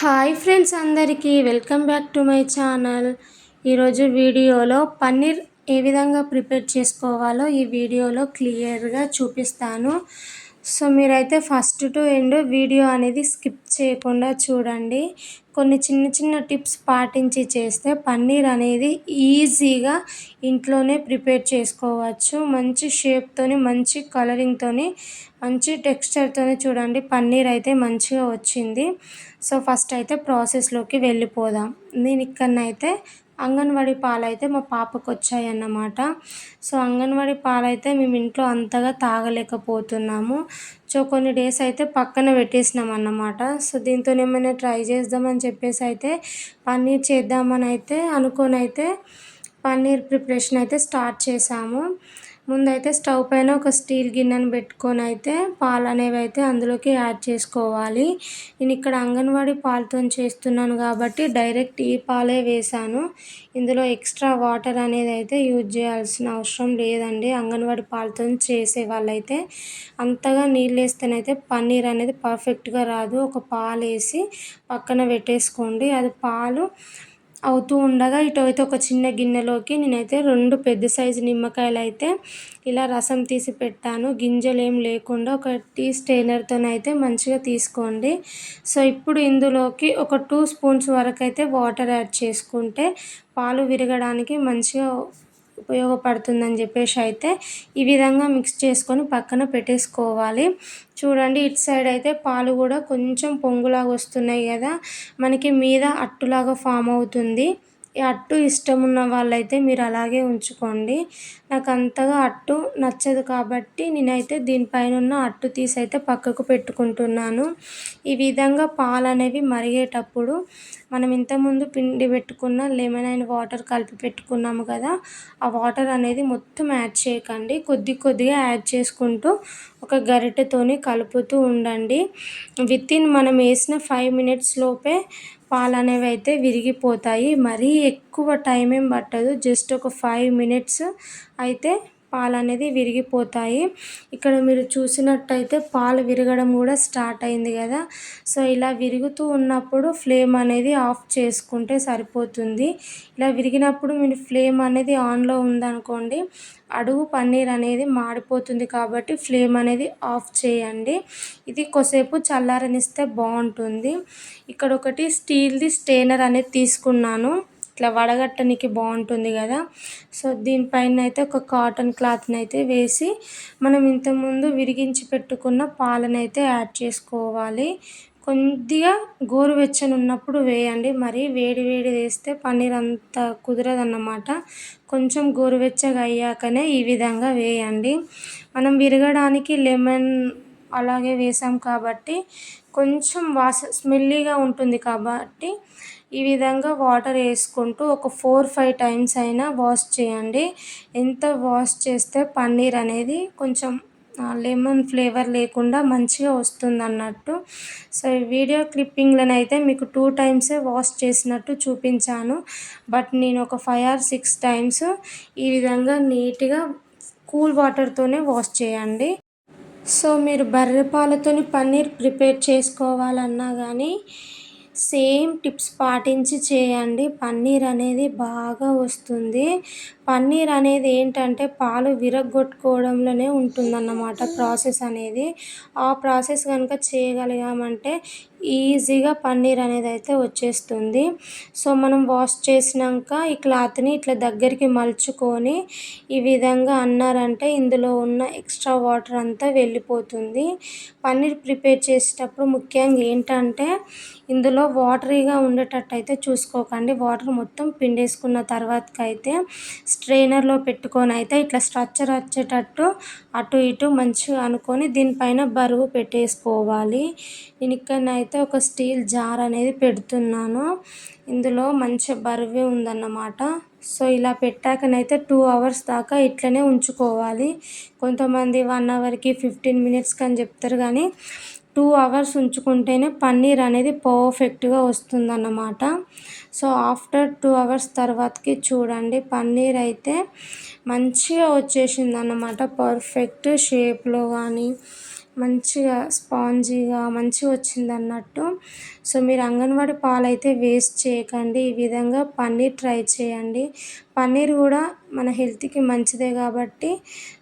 Hi friends అందరికీ welcome back to my channel. ఈరోజు వీడియోలో పన్నీర్ ఏ విధంగా ప్రిపేర్ చేసుకోవాలో ఈ వీడియోలో క్లియర్గా చూపిస్తాను. సో మీరైతే ఫస్ట్ టు ఎండ్ వీడియో అనేది స్కిప్ చేయకుండా చూడండి. కొన్ని చిన్న చిన్న టిప్స్ పాటించి చేస్తే పన్నీర్ అనేది ఈజీగా ఇంట్లోనే ప్రిపేర్ చేసుకోవచ్చు. మంచి షేప్తోని మంచి కలరింగ్తోని మంచి టెక్స్చర్తోని చూడండి. పన్నీర్ అయితే మంచిగా వచ్చింది. సో ఫస్ట్ అయితే ప్రాసెస్లోకి వెళ్ళిపోదాం. నేను ఇక్కడనైతే అంగన్వాడీ పాలైతే మా పాపకు వచ్చాయన్నమాట. సో అంగన్వాడీ పాలైతే మేము ఇంట్లో అంతగా తాగలేకపోతున్నాము. సో కొన్ని డేస్ అయితే పక్కన పెట్టేసినాం అన్నమాట. సో దీంతో ఏమైనా ట్రై చేద్దామని చెప్పేసి అయితే పన్నీర్ చేద్దామని అయితే అనుకొని అయితే పన్నీర్ ప్రిపరేషన్ అయితే స్టార్ట్ చేసాము. ముందైతే స్టవ్ పైన ఒక స్టీల్ గిన్నెను పెట్టుకొని అయితే పాలు అనేవి అయితే అందులోకి యాడ్ చేసుకోవాలి. నేను ఇక్కడ అంగన్వాడీ పాలతో చేస్తున్నాను కాబట్టి డైరెక్ట్ ఈ పాలే వేసాను ఇందులో ఎక్స్ట్రా వాటర్ అనేది అయితే యూజ్ చేయాల్సిన అవసరం లేదండి. అంగన్వాడీ పాలతో చేసే వాళ్ళైతే అంతగా నీళ్ళు వేస్తేనైతే పన్నీర్ అనేది పర్ఫెక్ట్గా రాదు. ఒక పాలు వేసి పక్కన పెట్టేసుకోండి. అది పాలు అవుతూ ఉండగా ఇటు అయితే ఒక చిన్న గిన్నెలోకి నేనైతే రెండు పెద్ద సైజు నిమ్మకాయలు అయితే ఇలా రసం తీసి పెట్టాను. గింజలు ఏం లేకుండా ఒక టీ స్టెయినర్తోనైతే మంచిగా తీసుకోండి. సో ఇప్పుడు ఇందులోకి ఒక టూ స్పూన్స్ వరకు అయితే వాటర్ యాడ్ చేసుకుంటే పాలు విరగడానికి మంచిగా ఉపయోగపడుతుందని చెప్పేసి అయితే ఈ విధంగా మిక్స్ చేసుకొని పక్కన పెట్టేసుకోవాలి. చూడండి ఇటు సైడ్ అయితే పాలు కూడా కొంచెం పొంగులాగా వస్తున్నాయి కదా. మనకి మీద అట్టులాగా ఫామ్ అవుతుంది. అట్టు ఇష్టం ఉన్న వాళ్ళైతే మీరు అలాగే ఉంచుకోండి. నాకు అంతగా అట్టు నచ్చదు కాబట్టి నేనైతే దీనిపైన ఉన్న అట్టు తీసి అయితే పక్కకు పెట్టుకుంటున్నాను. ఈ విధంగా పాలు అనేవి మరిగేటప్పుడు మనం ఇంతకుముందు పిండి పెట్టుకున్న లెమన్ అండ్ వాటర్ కలిపి పెట్టుకున్నాము కదా ఆ వాటర్ అనేది మొత్తం యాడ్ చేయకండి. కొద్ది కొద్దిగా యాడ్ చేసుకుంటూ ఒక గరిటెతోని కలుపుతూ ఉండండి. విత్ ఇన్ మనం వేసిన ఫైవ్ మినిట్స్ లోపే పాలు అనేవి అయితే విరిగిపోతాయి మరీ ఎక్కువ టైం ఏం పట్టదు. జస్ట్ ఒక ఫైవ్ మినిట్స్ అయితే పాలు అనేది విరిగిపోతాయి. ఇక్కడ మీరు చూసినట్టయితే పాలు విరగడం కూడా స్టార్ట్ అయింది కదా. సో ఇలా విరుగుతూ ఉన్నప్పుడు ఫ్లేమ్ అనేది ఆఫ్ చేసుకుంటే సరిపోతుంది. ఇలా విరిగినప్పుడు మీరు ఫ్లేమ్ అనేది ఆన్లో ఉందనుకోండి అడుగు పన్నీర్ అనేది మాడిపోతుంది కాబట్టి ఫ్లేమ్ అనేది ఆఫ్ చేయండి. ఇది కొద్దిసేపు చల్లారనిస్తే బాగుంటుంది. ఇక్కడ ఒకటి స్టీల్ది స్టెయినర్ అనేది తీసుకున్నాను. ఇట్లా వడగట్టనికి బాగుంటుంది కదా. సో దీనిపైన అయితే ఒక కాటన్ క్లాత్ని అయితే వేసి మనం ఇంతకుముందు విరిగించి పెట్టుకున్న పాలను అయితే యాడ్ చేసుకోవాలి. కొద్దిగా గోరువెచ్చని ఉన్నప్పుడు వేయండి. మరి వేడి వేడి వేస్తే పన్నీర్ అంత కుదరదన్నమాట. కొంచెం గోరువెచ్చగా అయ్యాకనే ఈ విధంగా వేయండి. మనం విరగడానికి లెమన్ అలాగే వేసాం కాబట్టి కొంచెం వాస స్మెల్లీగా ఉంటుంది కాబట్టి ఈ విధంగా వాటర్ వేసుకుంటూ ఒక ఫోర్ ఫైవ్ టైమ్స్ అయినా వాష్ చేయండి. ఎంత వాష్ చేస్తే పన్నీర్ అనేది కొంచెం లెమన్ ఫ్లేవర్ లేకుండా మంచిగా వస్తుంది అన్నట్టు సో ఈ వీడియో క్లిప్పింగ్లను మీకు టూ టైమ్సే వాష్ చేసినట్టు చూపించాను. బట్ నేను ఒక ఫైవ్ ఆర్ సిక్స్ టైమ్స్ ఈ విధంగా నీట్గా కూల్ వాటర్తోనే వాష్ చేయండి. సో మీరు బర్రె పాలతోని పన్నీర్ ప్రిపేర్ చేసుకోవాలన్నా కానీ సేమ్ టిప్స్ పాటించి చేయండి. పన్నీర్ అనేది బాగా వస్తుంది. పన్నీర్ అనేది ఏంటంటే పాలు విరగొట్టుకోవడంలోనే ఉంటుందన్నమాట ప్రాసెస్ అనేది. ఆ ప్రాసెస్ కనుక చేయగలిగామంటే ఈజీగా పన్నీర్ అనేది అయితే వచ్చేస్తుంది. సో మనం వాష్ చేసినాక ఈ క్లాత్ని ఇట్లా దగ్గరికి మలుచుకొని ఈ విధంగా అన్నారంటే ఇందులో ఉన్న ఎక్స్ట్రా వాటర్ అంతా వెళ్ళిపోతుంది. పన్నీర్ ప్రిపేర్ చేసేటప్పుడు ముఖ్యంగా ఏంటంటే ఇందులో వాటరీగా ఉండేటట్టు అయితే చూసుకోకండి. వాటర్ మొత్తం పిండేసుకున్న తర్వాతకైతే అయితే స్ట్రైనర్లో పెట్టుకొని అయితే ఇట్లా స్ట్రక్చర్ వచ్చేటట్టు అటు ఇటు మంచిగా అనుకొని దీనిపైన బరువు పెట్టేసుకోవాలి. నేను ఇక్కడనైతే అయితే ఒక స్టీల్ జార్ అనేది పెడుతున్నాను. ఇందులో మంచి బరువే ఉందన్నమాట. సో ఇలా పెట్టాకనైతే టూ అవర్స్ దాకా ఇట్లనే ఉంచుకోవాలి. కొంతమంది వన్ అవర్కి ఫిఫ్టీన్ మినిట్స్కి అని చెప్తారు కానీ టూ అవర్స్ ఉంచుకుంటేనే పన్నీర్ అనేది పర్ఫెక్ట్గా వస్తుందన్నమాట. సో ఆఫ్టర్ టూ అవర్స్ తర్వాతకి చూడండి పన్నీర్ అయితే మంచిగా వచ్చేసింది అన్నమాట పర్ఫెక్ట్ షేప్లో కానీ మంచిగా స్పాంజీగా మంచిగా వచ్చింది అన్నట్టు. సో మీరు అంగన్వాడి పాలు అయితే వేస్ట్ చేయకండి. ఈ విధంగా పన్నీర్ ట్రై చేయండి. పన్నీర్ కూడా మన హెల్త్కి మంచిదే కాబట్టి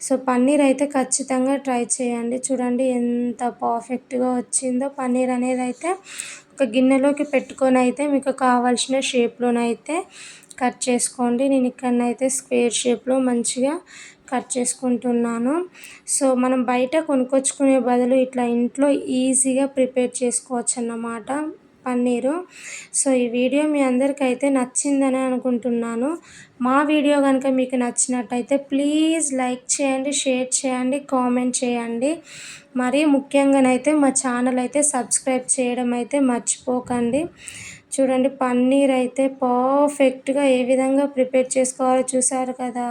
సో పన్నీర్ అయితే ఖచ్చితంగా ట్రై చేయండి. చూడండి ఎంత పర్ఫెక్ట్గా వచ్చిందో పన్నీర్ అనేది అయితే ఒక గిన్నెలోకి పెట్టుకొని అయితే మీకు కావాల్సిన షేప్లోనైతే కట్ చేసుకోండి. నేను ఇక్కడనైతే స్క్వేర్ షేప్లో మంచిగా కట్ చేసుకుంటున్నాను. సో మనం బయట కొనుక్కొచ్చుకునే బదులు ఇట్లా ఇంట్లో ఈజీగా ప్రిపేర్ చేసుకోవచ్చు అన్నమాట పన్నీరు. సో ఈ వీడియో మీ అందరికైతే నచ్చిందని అనుకుంటున్నాను. మా వీడియో కనుక మీకు నచ్చినట్టయితే ప్లీజ్ లైక్ చేయండి షేర్ చేయండి కామెంట్ చేయండి. మరీ ముఖ్యంగానైతే మా ఛానల్ అయితే సబ్స్క్రైబ్ చేయడం అయితే మర్చిపోకండి. చూడండి పన్నీర్ అయితే పర్ఫెక్ట్గా ఏ విధంగా ప్రిపేర్ చేసుకోవాలో చూసారు కదా.